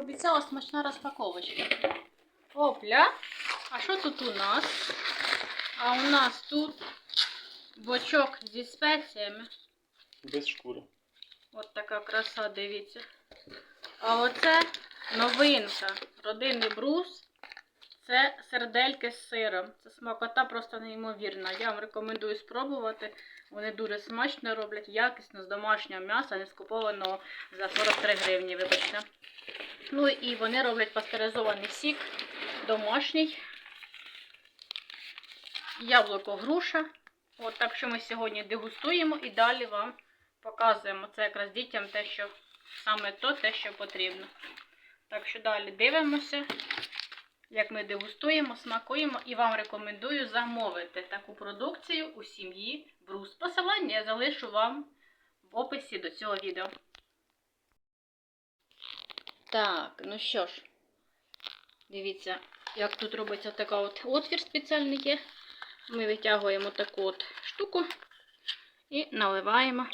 обіцяла, смачна розпаковочка. Опля. А що тут у нас? А у нас тут бочок зі спеціями. Без шкури. От така краса, дивіться. А оце новинка. Родинний брус. Це сердельки з сиром. Це смакота просто неймовірна. Я вам рекомендую спробувати. Вони дуже смачно роблять, якісно, з домашнього м'яса, не скупованого за 43 гривні, вибачте. Ну і вони роблять пастеризований сік домашній. Яблуко груша. От так що ми сьогодні дегустуємо і далі вам показуємо. Це якраз дітям те, що саме то, те, що потрібно. Так що далі дивимося, як ми дегустуємо, смакуємо і вам рекомендую замовити таку продукцію у сім'ї Брус. Посилання я залишу вам в описі до цього відео. Так, ну що ж, дивіться, як тут робиться така от отвір спеціальний є. Ми витягуємо таку от штуку і наливаємо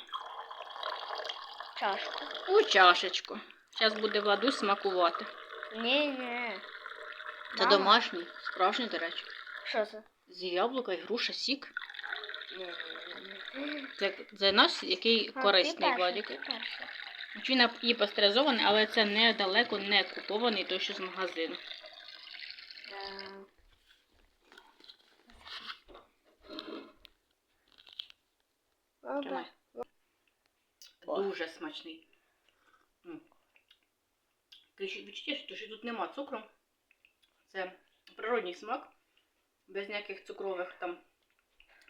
Чашку. у чашечку. Зараз буде Владу смакувати. Ні-ні. Це Мама. домашній, справжній, до речі. Що це? З яблука і груша сік. Ні-ні-ні. Це, це наш, який корисний Владик. Він і пастеризований, але це недалеко не купований той, що з магазину. Тримай. Дуже смачний. Відчуття, що що тут нема цукру. Це природній смак, без ніяких цукрових там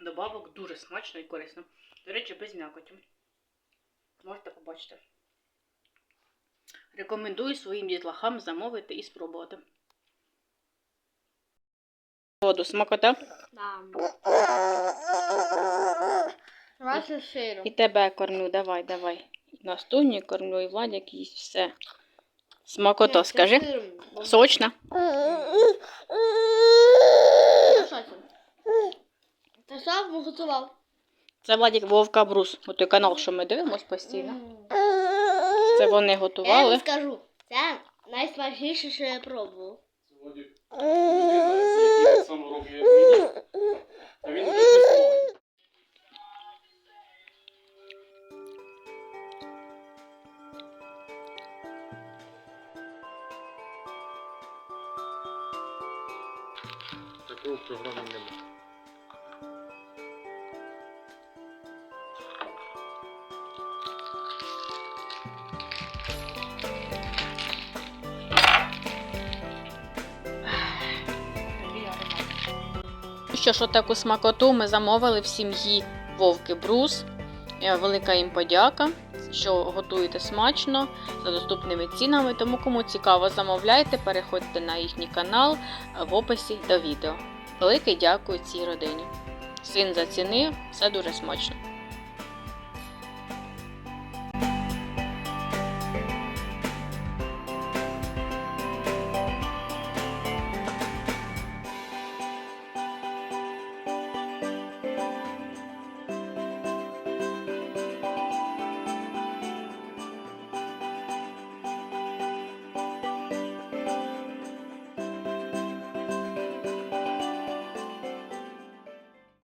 добавок. Дуже смачно і корисно. До речі, без м'якоті. Можете побачити. Рекомендую своїм дітлахам замовити і спробувати. Воду смакота. Да. Давайте сиром. І тебе кормлю, давай, давай. І Настуню кормлю, і Владик їсть все. Смакота, скажи. Сочна. А? Ти сам готував? Це Владик Вовка Брус. От той канал, що ми дивимось постійно. Це вони Я готували. вам скажу, це найсмачніше, що я пробував. Людина, який як мені. А він смисловий. Такого в програмі немає. Що ж, отаку смакоту ми замовили в сім'ї Вовки Брус. Е, Велика їм подяка, що готуєте смачно за доступними цінами. Тому кому цікаво, замовляйте, переходьте на їхній канал е, в описі до відео. Велике дякую цій родині. Син зацінив, все дуже смачно.